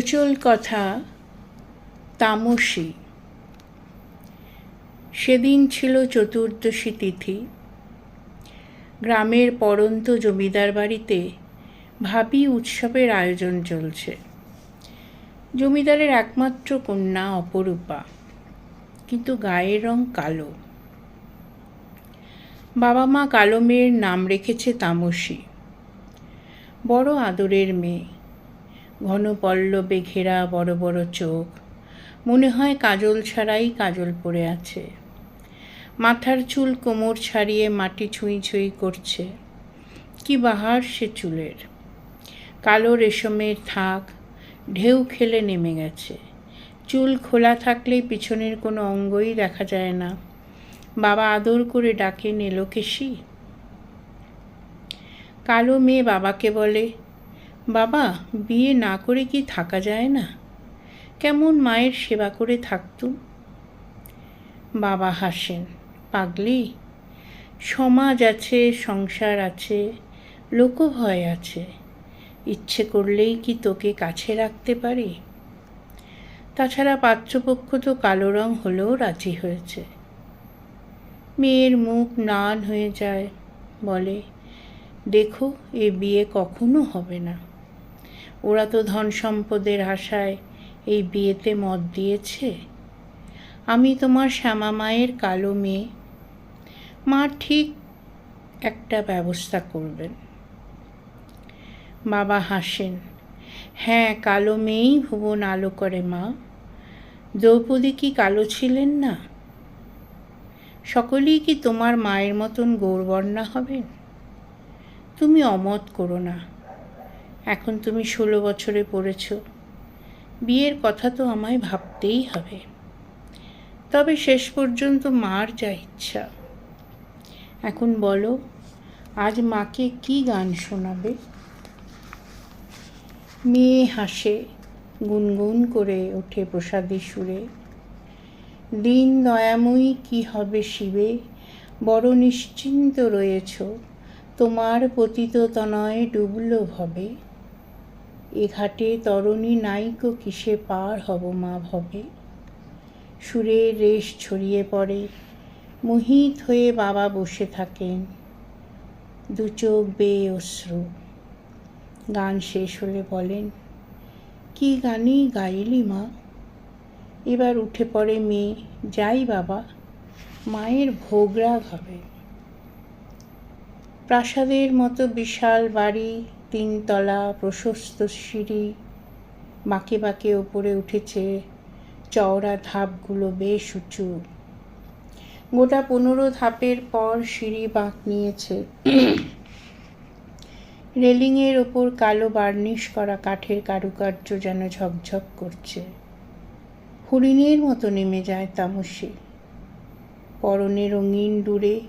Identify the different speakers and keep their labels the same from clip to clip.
Speaker 1: প্রচল কথা তামসী। সেদিন ছিল চতুর্দশী তিথি। গ্রামের পরন্ত জমিদার বাড়িতে ভাবি উৎসবের আয়োজন চলছে। জমিদারের একমাত্র কন্যা অপরূপা, কিন্তু গায়ের রং কালো। বাবা মা কালো মেয়ের নাম রেখেছে তামসী। বড় আদরের মেয়ে। ঘন পল্লবে ঘেরা বড় বড় চোখ। মনে হয় কাজল ছাড়াই কাজল পড়ে আছে। মাথার চুল কোমর ছাড়িয়ে মাটি ছুঁই ছুঁই করছে। কি বাহার সে চুলের। কালো রেশমের থাক, ঢেউ খেলে নেমে গেছে। চুল খোলা থাকলেই পিছনের কোনো অঙ্গই দেখা যায় না। বাবা আদর করে ডাকেন এলোকেশি কালো মেয়ে বাবাকে বলে বাবা, বিয়ে না করে কি থাকা যায় না? কেমন মায়ের সেবা করে থাকতুম বাবা হাসেন, পাগলি? সমাজ আছে, সংসার আছে লোকভয় আছে। ইচ্ছে করলেই কি তোকে কাছে রাখতে পারি? তাছাড়া পাত্রপক্ষ তো কালো রং হলেও রাজি হয়েছে। মেয়ের মুখ নান হয়ে যায়, বলে, দেখো, এ বিয়ে কখনো হবে না। ওরা তো ধন সম্পদের আশায় এই বিয়েতে মত দিয়েছে। আমি তোমার শ্যামা মায়ের কালো মেয়ে। মা ঠিক একটা ব্যবস্থা করবেন। বাবা হাসেন হ্যাঁ কালো মেয়েই ভুবন আলো করে মা। দ্রৌপদী কি কালো ছিলেন না? সকলেই কি তোমার মায়ের মতন গৌরবর্ণা হবেন? তুমি অমত করো না। এখন তুমি ষোলো বছরে পড়েছ। বিয়ের কথা তো আমায় ভাবতেই হবে। তবে শেষ পর্যন্ত মার যা ইচ্ছা। এখন বলো, আজ মাকে কি গান শোনাবে? মেয়ে হাসে, গুনগুন করে ওঠে প্রসাদী সুরে। দিন দয়াময়ী কি হবে শিবে? বড় নিশ্চিন্ত রয়েছ। তোমার পতিত তনয় ডুবল ভবে। এ ঘাটে তরণী নাইকো কিসে পার হব মা ভবে? সুরের রেশ ছড়িয়ে পড়ে, মোহিত হয়ে বাবা বসে থাকেন। দু চোখ বেয়ে অশ্রু। গান শেষ হলে বলেন, কি গানই গাইলি মা? এবার উঠে পড়ে মেয়ে, যাই বাবা, মায়ের ভোগরাগ হবে। প্রাসাদের মতো বিশাল বাড়ি তিনতলা প্রশস্ত সিঁড়ি বাঁকে বাঁকে ওপরে উঠেছে চওড়া ধাপগুলো বেশ উঁচু। গোটা পনেরো ধাপের পর সিঁড়ি বাঁক নিয়েছে। রেলিংয়ের ওপর কালো বার্নিশ করা কাঠের কারুকার্য যেন ঝকঝক করছে। হরিণের মতো নেমে যায় তামসী। পরনে রঙিন ডুরে,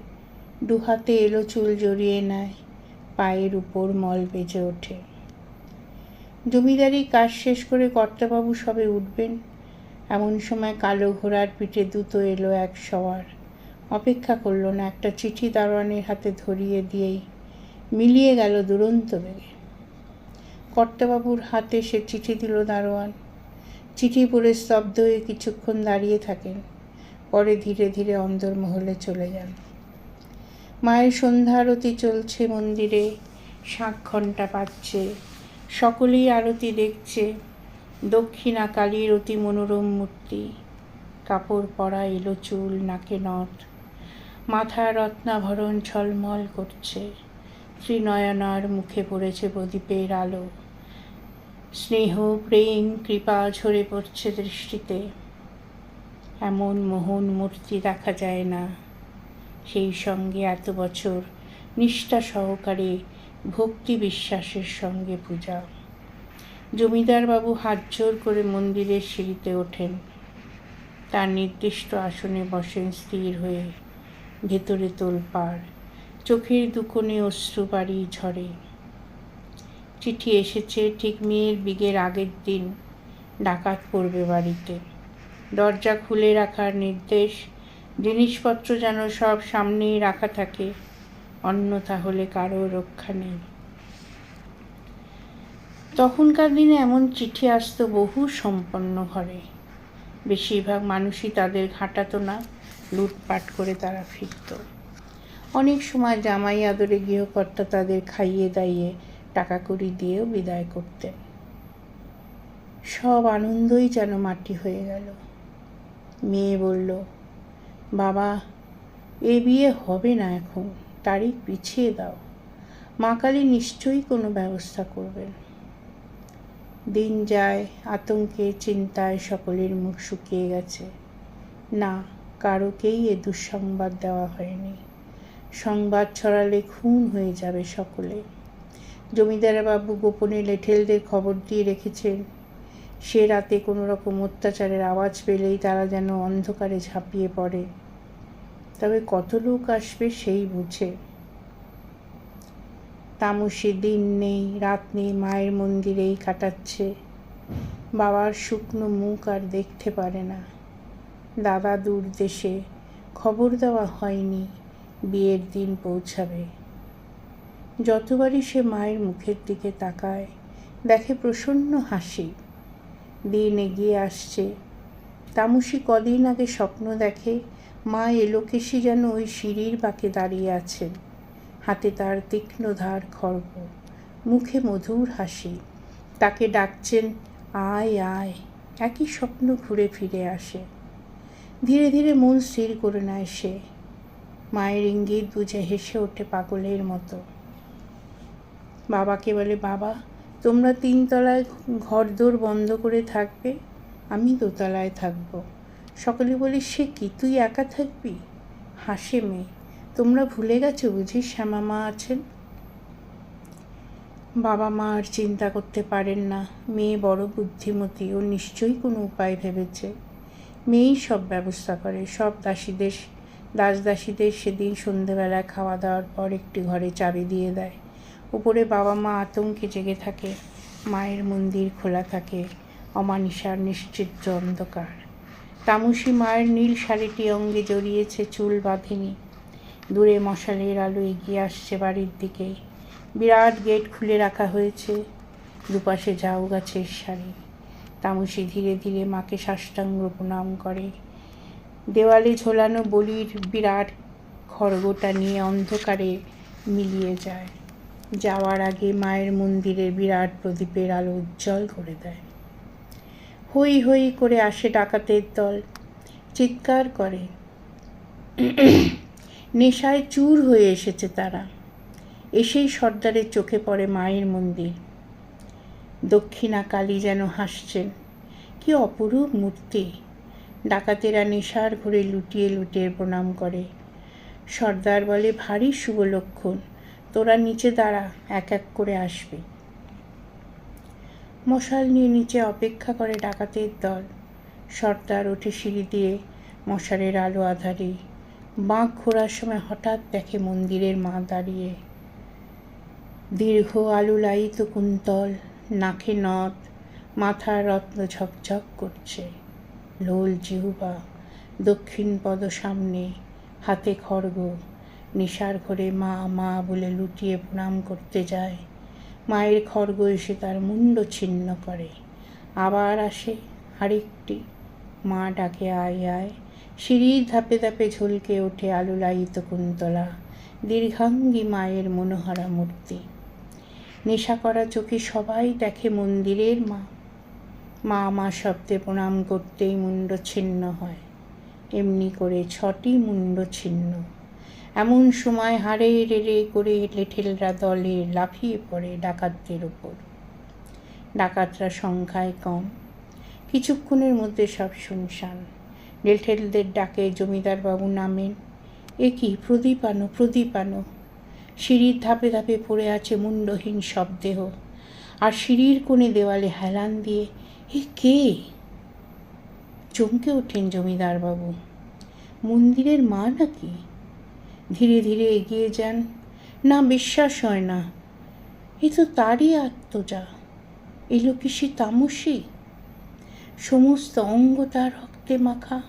Speaker 1: দুহাতে এলো চুল জড়িয়ে নেয়। পায়ের উপর মল বেজে ওঠে। জমিদারি কাজ শেষ করে কর্তাবাবু সবে উঠবেন। এমন সময় কালো ঘোড়ার পিঠে দুটো এলো এক সওয়ার। অপেক্ষা করল না, একটা চিঠি দারোয়ানের হাতে ধরিয়ে দিয়েই। মিলিয়ে গেল দুরন্ত বেগে। কর্তাবাবুর হাতে সে চিঠি দিল দারোয়ান। চিঠি পড়ে স্তব্ধ হয়ে কিছুক্ষণ দাঁড়িয়ে থাকেন। পরে ধীরে ধীরে অন্দরমহলে চলে যান। মায়ের সন্ধ্যা আরতি চলছে মন্দিরে শাঁখ ঘণ্টা পাচ্ছে সকলেই আরতি দেখছে। দক্ষিণা কালীর অতি মনোরম মূর্তি। কাপড় পরা এলো চুল, নাকে নথ মাথা রত্নাভরণ ঝলমল করছে। শ্রীনয়নার মুখে পড়েছে প্রদীপের আলো। স্নেহ, প্রেম, কৃপা ঝরে পড়ছে দৃষ্টিতে। এমন মোহন মূর্তি দেখা যায় না। সেই সঙ্গে এত বছর নিষ্ঠা সহকারে ভক্তি বিশ্বাসের সঙ্গে পূজা। জমিদারবাবু হাত জোর করে মন্দিরের সিঁড়িতে ওঠেন। তার নির্দিষ্ট আসনে বসেন স্থির হয়ে, ভেতরে তোলপাড়, চোখের দুকোণে অশ্রু বাড়ি ঝরে। চিঠি এসেছে ঠিক মেয়ের বিগের আগের দিন, ডাকাত পড়বে বাড়িতে। দরজা খুলে রাখার নির্দেশ জিনিসপত্র যেন সব সামনেই রাখা থাকে, অন্য তাহলে কারও রক্ষা নেই। তখনকার দিনে এমন চিঠি আসতো বহু সম্পন্ন ঘরে। বেশিরভাগ মানুষই তাদের ঘাঁটাতো না, লুটপাট করে তারা ফিরত। অনেক সময় জামাই আদরে গৃহকর্তা তাদের খাইয়ে দাইয়ে টাকা কড়ি দিয়েও বিদায় করতেন। সব আনন্দই যেন মাটি হয়ে গেল। মেয়ে বলল বাবা, এ বিয়ে হবে না এখন। তারিখ পিছিয়ে দাও। মা কালী নিশ্চয়ই কোনো ব্যবস্থা করবেন। দিন যায়, আতঙ্কে, চিন্তায় সকলের মুখ শুকিয়ে গেছে। না, কারোকেই এ দুঃসংবাদ দেওয়া হয়নি। সংবাদ ছড়ালে খুন হয়ে যাবে সকলে। জমিদার বাবু গোপনে লেঠেলদের খবর দিয়ে রেখেছেন। সে রাতে কোনো রকম অত্যাচারের আওয়াজ পেলেই তারা যেন অন্ধকারে ঝাঁপিয়ে পড়ে। তবে কত লোক আসবে সেই বুঝে। তামসী দিন নেই, রাত নেই, মায়ের মন্দিরেই কাটাচ্ছে। বাবার শুকনো মুখ আর দেখতে পারে না। দাদা দূর দেশে, খবর দেওয়া হয়নি, বিয়ের দিন পৌঁছাবে। যতবারই সে মায়ের মুখের দিকে তাকায়, দেখে প্রসন্ন হাসি। দিন এগিয়ে আসছে। তামসী কদিন আগে স্বপ্ন দেখে মা এলোকেশি যেন ওই সিঁড়ির বাঁকে দাঁড়িয়ে আছেন হাতে তার তীক্ষ্ণ ধার খর্গ মুখে মধুর হাসি। তাকে ডাকছেন, আয় আয়। একই স্বপ্ন ঘুরে ফিরে আসে। ধীরে ধীরে মন স্থির করে নেয় সে। মায়ের ইঙ্গিত বুঝে হেসে ওঠে পাগলের মতো। বাবাকে বলে, বাবা, তোমরা তিনতলায় ঘরদোর বন্ধ করে থাকবে, আমি দোতলায় থাকব। সকলে বলি, সে কি? তুই একা থাকবি? হাসে মেয়ে। তোমরা ভুলে গেছো বুঝি শ্যামা মা আছেন? বাবা মা আর চিন্তা করতে পারেন না। মেয়ে বড় বুদ্ধিমতী ও নিশ্চয়ই কোনো উপায় ভেবেছে। মেয়েই সব ব্যবস্থা করে। সব দাসীদের দাস দাসীদের সেদিন সন্ধেবেলায় খাওয়া দাওয়ার পর একটি ঘরে চাবি দিয়ে দেয়। উপরে বাবা মা আতঙ্কে জেগে থাকে। মায়ের মন্দির খোলা থাকে। অমানিসার নিশ্চিত অন্ধকার। তামসী মায়ের নীল শাড়িটি অঙ্গে জড়িয়েছে চুল বাঁধেনি। দূরে মশালের আলো এগিয়ে আসছে বাড়ির দিকে। বিরাট গেট খুলে রাখা হয়েছে। দুপাশে ঝাউ গাছের শাড়ি। তামসী ধীরে ধীরে মাকে সাষ্টাঙ্গ প্রণাম করে। দেওয়ালে ঝোলানো বলির বিরাট খড়গোটা নিয়ে অন্ধকারে মিলিয়ে যায়। যাওয়ার আগে মায়ের মন্দিরের বিরাট প্রদীপের আলো উজ্জ্বল করে দেয়। হই হই করে আসে ডাকাতের দল। চিৎকার করে। নেশায় চুর হয়ে এসেছে তারা। এসেই সর্দারের চোখে পড়ে মায়ের মন্দির। দক্ষিণা কালী যেন হাসছেন। কি অপরূপ মূর্তি। ডাকাতেরা নেশার ঘরে লুটিয়ে লুটিয়ে প্রণাম করে। সর্দার বলে, ভারী শুভ লক্ষণ। তোরা নিচে দাঁড়া, এক এক করে আসবে। মশাল নিয়ে নিচে অপেক্ষা করে ডাকাতের দল। সর্দার ওঠে সিঁড়ি দিয়ে মশারের আলো আধারে। বাঁক ঘোরার সময় হঠাৎ দেখে মন্দিরের মা দাঁড়িয়ে। দীর্ঘ আলু লাইত কুন্তল, নাকে নথ, মাথার রত্ন ঝকঝক করছে। লোল জিহুবা, দক্ষিণ পদ সামনে, হাতে খড়গ, নিশার ঘরে মা মা বলে লুটিয়ে প্রণাম করতে যায়। মায়ের খড়গ এসে তার মুন্ড ছিন্ন করে। আবার আসে আরেকটি। মা ডাকে আয় আয়। সিঁড়ির ধাপে ধাপে ঝলকে ওঠে আলুলায়িত কুন্তলা, দীর্ঘাঙ্গী মায়ের মনোহরা মূর্তি। নেশা করা চোখে সবাই দেখে মন্দিরের মা। মা মা শব্দে প্রণাম করতেই মুন্ড ছিন্ন হয়। এমনি করে ছটি মুন্ড ছিন্ন। এমন সময় হাড়ে রেড়ে করে লেঠেলরা দলে লাফিয়ে পড়ে ডাকাতদের ওপর। ডাকাতরা সংখ্যায় কম। কিছুক্ষণের মধ্যে সব শুনশান। লেঠেলদের ডাকে জমিদারবাবু নামেন। এ কি প্রদীপ আনো প্রদীপ আনো সিঁড়ির ধাপে ধাপে পড়ে আছে মুন্ডহীন শবদেহ আর সিঁড়ির কোণে দেওয়ালে হেলান দিয়ে এ কে? চমকে ওঠেন জমিদারবাবু। মন্দিরের মা নাকি? ধীরে ধীরে এগিয়ে যান। না, বিশ্বাস হয় না। এ তো তারই আত্মজা। এলো কি সে তামসী। সমস্ত অঙ্গ তার রক্তে মাখা।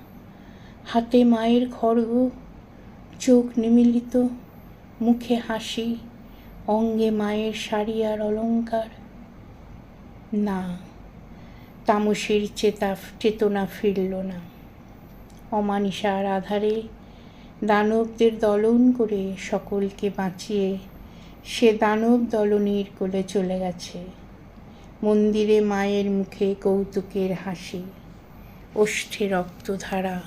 Speaker 1: হাতে মায়ের খড়গ। চোখ নিমিলিত। মুখে হাসি। অঙ্গে মায়ের শাড়ি আর অলঙ্কার। না, তামসের চেতা, চেতনা ফিরল না। অমানিসার আধারে দানবদের দলন করে সকলকে বাঁচিয়ে সে দানব দলনীর কোলে চলে গেছে। মন্দিরে মায়ের মুখে কৌতুকের হাসি, ওষ্ঠে রক্তধারা।